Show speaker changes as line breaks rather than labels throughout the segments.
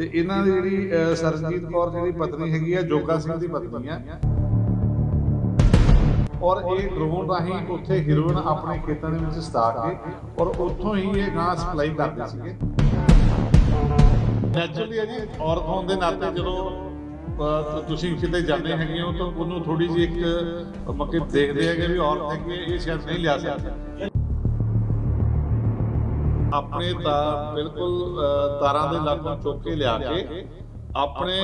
ਤੇ ਇਹਨਾਂ ਦੀ ਜਿਹੜੀ ਸਰਜੀਤ ਕੌਰ ਜਿਹੜੀ ਪਤਨੀ ਹੈਗੀ ਆ, ਜੋਗਾ ਸਿੰਘ ਦੀ ਪਤਨੀ ਆ। ਔਰ ਇਹ ਡਰੋਨ ਰਾਹੀਂ ਉੱਥੇ ਹੀਰੋਇਨ ਆਪਣੇ ਖੇਤਾਂ ਦੇ ਵਿੱਚ ਸਤਾ ਕੇ ਔਰ ਉੱਥੋਂ ਹੀ ਇਹ ਗਾਂ ਸਪਲਾਈ ਕਰਦੇ ਸੀਗੇ। ਨੈਚੁਰਲੀ ਹੈ ਜੀ ਔਰਤ ਹੋਣ ਦੇ ਨਾਤੇ ਜਦੋਂ ਤੁਸੀਂ ਕਿਤੇ ਜਾਂਦੇ ਹੈਗੇ ਹੋ ਤਾਂ ਉਹਨੂੰ ਥੋੜੀ ਜਿਹੀ ਇੱਕ ਮੱਕੇ ਦੇਖਦੇ ਹੈਗੇ ਵੀ ਔਰਤ ਹੈਗੀ ਇਹ ਸ਼ਾਇਦ ਨਹੀਂ ਲਿਆ ਸਕਦਾ। ਆਪਣੇ ਤਾਂ ਬਿਲਕੁਲ ਤਾਰਾਂ ਦੇ ਲਾਗੋਂ ਚੁੱਕ ਕੇ ਲਿਆ ਕੇ ਆਪਣੇ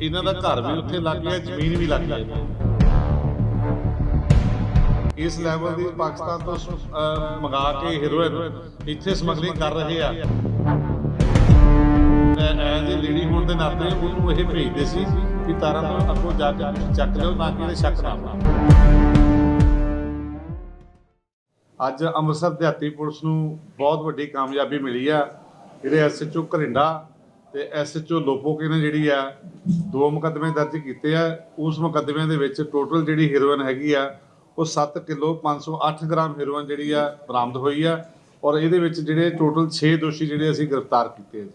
ਇਹਨਾਂ ਦਾ ਘਰ ਵੀ ਉੱਥੇ ਲੱਗ ਗਿਆ, ਜ਼ਮੀਨ ਵੀ ਲੱਗ ਗਈ। ਇਸ ਲੈਵਲ ਦੀ ਪਾਕਿਸਤਾਨ ਤੋਂ ਮੰਗਾ ਕੇ ਹੀਰੋਇਨ ਇੱਥੇ ਸਮਗਲਿੰਗ ਕਰ ਰਹੇ ਆ। ਐਜ਼ ਏ ਲੇਡੀ ਹੋਣ ਦੇ ਨਾਤੇ ਉਹਨੂੰ ਇਹ ਭੇਜਦੇ ਸੀ ਕਿ ਤਾਰਾਂ ਤੋਂ ਅੱਗੋਂ ਜਾ ਕੇ ਚੱਕ ਲਿਓ ਤਾਂ ਕਿ ਇਹਦੇ ਸ਼ੱਕ ਨਾ ਆਵੇ ਅੱਜ ਅੰਮ੍ਰਿਤਸਰ ਦਿਹਾਤੀ ਪੁਲਿਸ ਨੂੰ ਬਹੁਤ ਵੱਡੀ ਕਾਮਯਾਬੀ ਮਿਲੀ ਆ। ਜਿਹੜੇ ਐਸਐਚਓ ਘਰਿੰਡਾ ਤੇ ਐਸਐਚਓ ਲੋਪੋਕੇ ਨੇ ਜਿਹੜੀ ਆ ਦੋ ਮੁਕੱਦਮੇ ਦਰਜ ਕੀਤੇ ਆ। ਉਸ ਮੁਕੱਦਮੇ ਦੇ ਵਿੱਚ ਟੋਟਲ ਜਿਹੜੀ ਹੀਰੋਇਨ ਹੈਗੀ ਆ ਉਹ 7 ਕਿਲੋ 508 ਗ੍ਰਾਮ ਹੀਰੋਇਨ ਜਿਹੜੀ ਆ ਬਰਾਮਦ ਹੋਈ ਆ ਔਰ ਇਹਦੇ ਵਿੱਚ ਜਿਹੜੇ ਟੋਟਲ 6 ਦੋਸ਼ੀ ਜਿਹੜੇ ਅਸੀਂ ਗ੍ਰਿਫਤਾਰ ਕੀਤੇ ਆ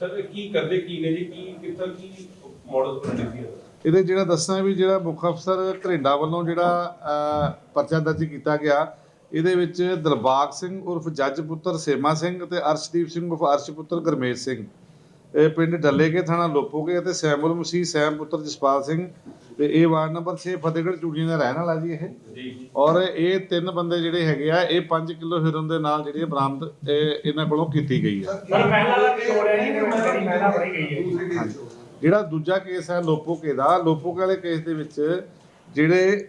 ਸਰ ਕੀ ਕਰਦੇ ਕੀ ਨੇ ਜੀ? ਕੀ ਕਿੱਥੋਂ ਕੀ ਮਾਡਲ ਬਣਾਉਂਦੇ ਸੀ
ਇਹਦੇ ਜਿਹੜਾ ਦੱਸਣਾ ਵੀ ਜਿਹੜਾ ਮੁੱਖ ਅਫਸਰ ਘਰਿੰਡਾ ਵੱਲੋਂ ਜਿਹੜਾ ਪਰਚਾ ਦਰਜ ਕੀਤਾ ਗਿਆ ਇਹਦੇ ਵਿੱਚ ਦਿਲਬਾਗ ਸਿੰਘ ਉਰਫ ਜੱਜ ਪੁੱਤਰ ਸੇਮਾ ਸਿੰਘ ਤੇ ਅਰਸ਼ਦੀਪ ਸਿੰਘ ਉਰਫ ਅਰਸ਼ ਪੁੱਤਰ ਗਰਮੇਸ਼ ਸਿੰਘ। ਇਹ ਪਿੰਡ ਡੱਲੇਕੇ ਥਾਣਾ ਲੋਪੋਗੇ ਅਤੇ ਸੈਮੁਲ ਮਸੀਹ ਸੈਮ ਪੁੱਤਰ ਜਸਪਾਲ ਸਿੰਘ। ਤੇ ਇਹ ਵਾਰਡ ਨੰਬਰ 6 ਫਤਿਹਗੜ੍ਹ ਚੂੜੀਆਂ ਦਾ ਰਹਿਣ ਵਾਲਾ ਜੀ ਇਹ।
ਜੀ।
ਔਰ ਇਹ ਤਿੰਨ ਬੰਦੇ ਜਿਹੜੇ ਹੈਗੇ ਆ ਇਹ 5 ਕਿਲੋ ਹੀਰੋਇਨ ਦੇ ਨਾਲ ਜਿਹੜੀ ਬਰਾਮਦ ਇਹ ਇਹਨਾਂ ਕੋਲੋਂ ਕੀਤੀ ਗਈ ਹੈ
ਪਰ ਪਹਿਲਾਂ ਦਾ ਕੀ ਹੋ ਰਿਹਾ ਜੀ ਕਿ ਮੇਰੀ ਪਹਿਲਾਂ ਫੜੀ ਗਈ ਹੈ
ਹਾਂਜੀ। ਜਿਹੜਾ ਦੂਜਾ ਕੇਸ ਹੈ ਲੋਪੋਕੇ ਦਾ ਲੋਪੋਕੇ ਵਾਲੇ ਕੇਸ ਦੇ ਵਿੱਚ ਜਿਹੜੇ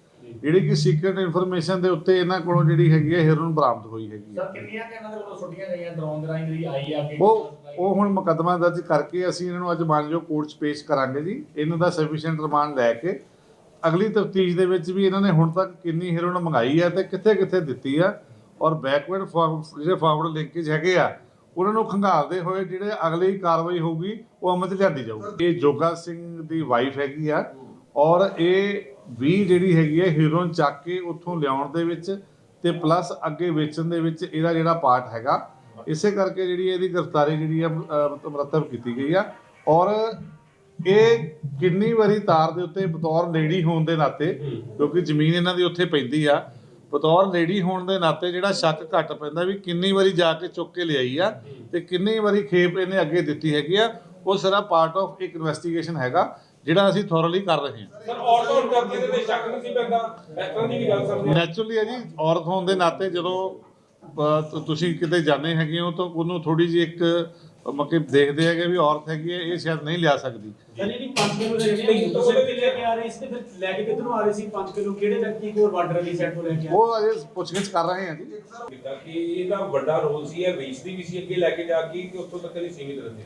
ਜਿਹੜੀ ਕਿ ਸੀਕ੍ਰੀਟ ਇਨਫੋਰਮੇਸ਼ਨ ਦੇ ਉੱਤੇ ਇਹਨਾਂ ਕੋਲੋਂ ਜਿਹੜੀ ਹੈਗੀ ਹੈ ਹੀਰੋਇਨ ਬਰਾਮਦ ਹੋਈ ਹੈਗੀ ਹੈ।
ਸਰ ਕਿੰਨੀਆਂ ਕਿ ਇਹਨਾਂ ਦੇ ਵੱਲੋਂ ਛੁੱਟੀਆਂ ਗਈਆਂ? ਡਰੋਨ ਦੇ ਰਾਹੀਂ ਜਿਹੜੀ ਆਈ ਆ ਕਿ
ਉਹ ਉਹ ਹੁਣ ਮੁਕੱਦਮਾ ਦਰਜ ਕਰਕੇ ਅਸੀਂ ਇਹਨਾਂ ਨੂੰ ਅੱਜ ਮਾਨਯੋਗ ਕੋਰਟ 'ਚ ਪੇਸ਼ ਕਰਾਂਗੇ ਜੀ। ਇਹਨਾਂ ਦਾ ਸਫੀਸ਼ੀਐਂਟ ਰਿਮਾਂਡ ਲੈ ਕੇ ਅਗਲੀ ਤਫਤੀਸ਼ ਦੇ ਵਿੱਚ ਵੀ ਇਹਨਾਂ ਨੇ ਹੁਣ ਤੱਕ ਕਿੰਨੀ ਹੀਰੋਇਨ ਮੰਗਾਈ ਹੈ ਤੇ ਕਿੱਥੇ ਕਿੱਥੇ ਦਿੱਤੀ ਆ ਔਰ ਬੈਕਵਰਡ ਜਿਹੜੇ ਫਾਰਵਰਡ ਲਿੰਕੇਜ ਹੈਗੇ ਆ ਉਹਨਾਂ ਨੂੰ ਖੰਗਾਲਦੇ ਹੋਏ ਜਿਹੜੇ ਅਗਲੀ ਕਾਰਵਾਈ ਹੋਊਗੀ ਉਹ ਅਮਲ 'ਚ ਲਿਆਂਦੀ ਜਾਊਗੀ। ਇਹ ਜੋਗਾ ਸਿੰਘ ਦੀ ਵਾਈਫ ਹੈਗੀ ਆ ਔਰ ਇਹ ਵੀ ਜਿਹੜੀ ਹੈਗੀ ਹੈ ਹੀਰੋਇਨ ਚੱਕ ਕੇ ਉੱਥੋਂ ਲਿਆਉਣ ਦੇ ਵਿੱਚ ਤੇ ਪਲੱਸ ਅੱਗੇ ਵੇਚਣ ਦੇ ਵਿੱਚ ਇਹਦਾ ਜਿਹੜਾ ਪਾਰਟ ਹੈਗਾ ਇਸੇ ਕਰਕੇ ਜਿਹੜੀ ਇਹਦੀ ਗ੍ਰਿਫਤਾਰੀ ਜਿਹੜੀ ਆ ਅਹ, ਕੀਤੀ ਗਈ ਆ। ਔਰ ਇਹ ਕਿੰਨੀ ਵਾਰੀ ਤਾਰ ਦੇ ਉੱਤੇ ਬਤੌਰ ਲੇਡੀ ਹੋਣ ਦੇ ਨਾਤੇ ਕਿਉਂਕਿ ਜ਼ਮੀਨ ਇਹਨਾਂ ਦੀ ਉੱਥੇ ਪੈਂਦੀ ਆ ਬਤੌਰ ਲੇਡੀ ਹੋਣ ਦੇ ਨਾਤੇ ਜਿਹੜਾ ਸ਼ੱਕ ਘੱਟ ਪੈਂਦਾ ਵੀ ਕਿੰਨੀ ਵਾਰੀ ਜਾ ਕੇ ਚੁੱਕ ਕੇ ਲਿਆਈ ਆ ਤੇ ਕਿੰਨੀ ਵਾਰੀ ਖੇਪ ਇਹਨੇ ਅੱਗੇ ਦਿੱਤੀ ਹੈਗੀ ਆ ਉਹ ਸਾਰਾ ਪਾਰਟ ਆਫ ਇੱਕ ਇਨਵੈਸਟੀਗੇਸ਼ਨ ਹੈਗਾ। ਜਿਹੜਾ ਅਸੀਂ ਥੋਰਲੀ ਕਰ ਰਹੇ ਹਾਂ।
ਸਰ ਔਰ ਤੋਂ ਕਰਦੇ ਤੇ ਸ਼ੱਕ ਨਹੀਂ ਸੀ ਪੈਂਦਾ? ਇਸ ਤਰ੍ਹਾਂ ਦੀ ਵੀ ਗੱਲ ਸਮਝਦੇ
ਨੈਚੁਰਲੀ ਹੈ ਜੀ ਔਰਤ ਹੋਣ ਦੇ ਨਾਤੇ ਜਦੋਂ ਅਹ, ਤੁ- ਤੁਸੀਂ ਕਿਤੇ ਜਾਂਦੇ ਹੈਗੇ ਹੋ ਤਾਂ ਉਹਨੂੰ ਥੋੜੀ ਜਿਹੀ ਇੱਕ ਮੱਕੇ ਦੇਖਦੇ ਹੈਗੇ ਵੀ ਔਰਤ ਹੈਗੀ ਹੈ ਇਹ ਸ਼ਾਇਦ ਨਹੀਂ ਲਿਆ ਸਕਦੀ।
ਜਿਹੜੀ 5 ਕਿਲੋ ਦੇ ਜਿਹੜੇ ਤੁਸੀਂ ਵੀ ਲੈ ਕੇ ਆ ਰਹੇ ਸੀ ਤੇ ਫਿਰ ਲੈ ਕੇ ਕਿੱਧਰੋਂ ਆ ਰਹੇ ਸੀ 5 ਕਿਲੋ? ਕਿਹੜੇ ਵਿਅਕਤੀ ਕੋਲ ਬਾਰਡਰ ਵਾਲੀ ਸਾਈਡ ਤੋਂ ਲੈ ਕੇ ਆ
ਉਹ ਅਜੇ ਪੁੱਛਗਿੱਛ ਕਰ ਰਹੇ ਹਾਂ ਜੀ।
ਕੀਤਾ ਕਿ ਇਹਦਾ ਵੱਡਾ ਰੋਲ ਸੀ ਇਹ ਵੇਚਦੀ ਵੀ ਸੀ ਅੱਗੇ ਲੈ ਕੇ ਜਾ ਕੇ ਕਿ ਉੱਥੋਂ ਤੱਕ ਨਹੀਂ ਸੀਮਿਤ ਰਹਿੰਦੇ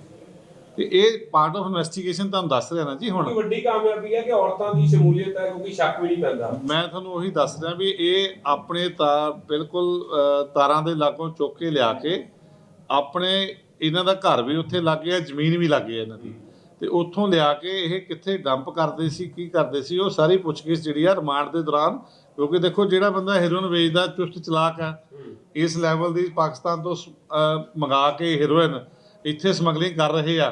ਤੇ ਇਹ ਪਾਰਟ ਆਫ ਇਨਵੈਸਟੀਗੇਸ਼ਨ ਤੁਹਾਨੂੰ ਦੱਸ ਰਿਹਾ ਨਾ ਜੀ ਹੁਣ।
ਵੱਡੀ ਕਾਮਯਾਬੀ ਹੈ ਕਿ ਔਰਤਾਂ ਦੀ ਸ਼ਮੂਲੀਅਤ ਹੈ ਕਿਉਂਕਿ ਸ਼ੱਕ ਵੀ ਨਹੀਂ ਪੈਂਦਾ?
ਮੈਂ ਤੁਹਾਨੂੰ ਉਹੀ ਦੱਸ ਰਿਹਾ ਵੀ ਇਹ ਆਪਣੇ ਤਾਂ ਬਿਲਕੁਲ ਤਾਰਾਂ ਦੇ ਲਾਗੋਂ ਚੁੱਕ ਕੇ ਲਿਆ ਕੇ ਆਪਣੇ ਇਹਨਾਂ ਦਾ ਘਰ ਵੀ ਉੱਥੇ ਲੱਗ ਗਿਆ ਜ਼ਮੀਨ ਵੀ ਲੱਗ ਗਈ ਇਹਨਾਂ ਦੀ। ਤੇ ਉੱਥੋਂ ਲਿਆ ਕੇ ਇਹ ਕਿੱਥੇ ਡੰਪ ਕਰਦੇ ਸੀ ਕੀ ਕਰਦੇ ਸੀ ਉਹ ਸਾਰੀ ਪੁੱਛਗਿੱਛ ਜਿਹੜੀ ਆ ਰਿਮਾਂਡ ਦੇ ਦੌਰਾਨ ਕਿਉਂਕਿ ਦੇਖੋ ਜਿਹੜਾ ਬੰਦਾ ਹੀਰੋਇਨ ਵੇਚਦਾ ਚੁਸਤ ਚਲਾਕ ਆ ਇਸ ਲੈਵਲ ਦੀ ਪਾਕਿਸਤਾਨ ਤੋਂ ਮੰਗਾ ਕੇ ਹੀਰੋਇਨ ਇੱਥੇ ਸਮਗਲਿੰਗ ਕਰ ਰਹੇ ਆ।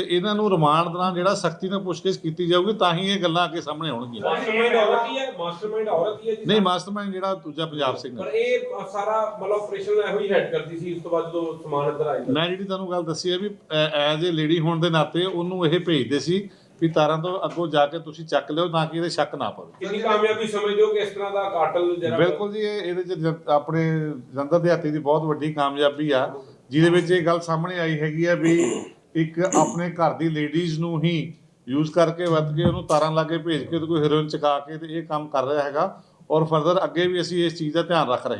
ਤੇ ਇਹਨਾਂ ਨੂੰ ਰਿਮਾਂਡ ਦੌਰਾਨ ਜਿਹੜਾ ਸਖਤੀ ਨਾਲ ਪੁੱਛਗਿੱਛ ਕੀਤੀ ਜਾਊਗੀ ਤਾਂ ਹੀ ਇਹ ਗੱਲਾਂ ਅੱਗੇ ਸਾਹਮਣੇ ਆਉਣਗੀਆਂ।
ਮਾਸਟਰਮਾਈਂਡ ਔਰਤ ਹੀ ਹੈ ਮਾਸਟਰਮਾਈਂਡ ਔਰਤ ਹੀ ਹੈ ਜੀ।
ਨਹੀਂ ਮਾਸਟਰਮਾਈਂਡ ਜਿਹੜਾ ਦੂਜਾ ਪੰਜਾਬ ਸਿੰਘ
ਪਰ
ਹੈ
ਇਹ ਸਾਰਾ ਮਤਲਬ ਆਪਰੇਸ਼ਨ ਇਹੋ ਹੀ ਹੈਡ ਕਰਦੀ ਸੀ ਉਸ ਤੋਂ ਬਾਅਦ ਜਦੋਂ ਸਮਾਨ ਅੰਦਰ ਆਇਆ।
ਮੈਂ ਜਿਹੜੀ ਤੁਹਾਨੂੰ ਗੱਲ ਦੱਸੀ ਹੈ ਵੀ ਐਜ਼ ਏ ਲੇਡੀ ਹੋਣ ਦੇ ਨਾਤੇ ਉਹਨੂੰ ਇਹ ਭੇਜਦੇ ਸੀ ਵੀ ਤਾਰਾਂ ਤੋਂ ਅੱਗੋਂ ਜਾ ਕੇ ਤੁਸੀਂ ਚੱਕ ਲਿਓ ਤਾਂ ਕਿ ਇਹਦੇ ਸ਼ੱਕ ਨਾ ਪਵੇ।
ਕਿੰਨੀ ਕਾਮਯਾਬੀ ਸਮਝਦੇ ਹੋ ਕਿ ਇਸ ਤਰ੍ਹਾਂ ਦਾ ਕਾਟਲ ਜਿਹੜਾ
ਬਿਲਕੁਲ ਜੀ ਇਹ ਇਹਦੇ ਚ ਜਨ- ਆਪਣੇ ਜਨਤਾ ਦਿਹਾਤੀ ਦੀ ਬਹੁਤ ਵੱਡੀ ਕਾਮਯਾਬੀ ਆ ਜਿਹਦੇ ਵਿੱਚ ਇਹ ਗੱਲ ਸਾਹਮਣੇ ਆਈ ਹੈਗੀ ਆ ਵੀ ਇੱਕ ਆਪਣੇ ਘਰ ਦੀ ਲੇਡੀਜ਼ ਨੂੰ ਹੀ ਯੂਜ਼ ਕਰਕੇ ਵਰਤ ਕੇ ਉਹਨੂੰ ਤਾਰਾਂ ਲਾ ਕੇ ਭੇਜ ਕੇ ਉਹਦੇ ਕੋਈ ਹੀਰੋਇਨ ਚਕਾ ਕੇ ਤੇ ਇਹ ਕੰਮ ਕਰ ਰਿਹਾ ਹੈਗਾ। ਔਰ ਫਰਦਰ ਅੱਗੇ ਵੀ ਅਸੀਂ ਇਸ ਚੀਜ਼ ਦਾ ਧਿਆਨ ਰੱਖ ਰਹੇ ਹਾਂ।